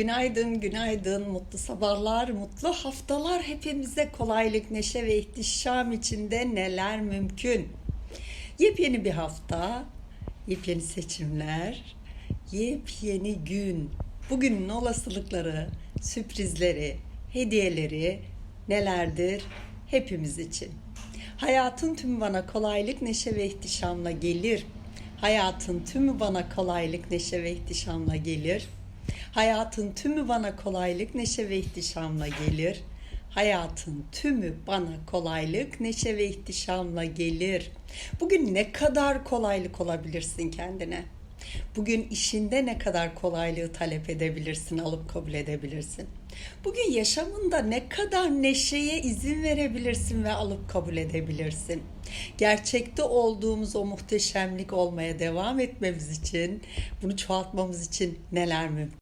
Günaydın, günaydın, mutlu sabahlar, mutlu haftalar hepimize kolaylık, neşe ve ihtişam içinde neler mümkün. Yepyeni bir hafta, yepyeni seçimler, yepyeni gün. Bugünün olasılıkları, sürprizleri, hediyeleri nelerdir hepimiz için. Hayatın tümü bana kolaylık, neşe ve ihtişamla gelir. Hayatın tümü bana kolaylık, neşe ve ihtişamla gelir. Hayatın tümü bana kolaylık, neşe ve ihtişamla gelir. Hayatın tümü bana kolaylık, neşe ve ihtişamla gelir. Bugün ne kadar kolaylık olabilirsin kendine? Bugün işinde ne kadar kolaylığı talep edebilirsin, alıp kabul edebilirsin? Bugün yaşamında ne kadar neşeye izin verebilirsin ve alıp kabul edebilirsin? Gerçekte olduğumuz o muhteşemlik olmaya devam etmemiz için, bunu çoğaltmamız için neler mümkün?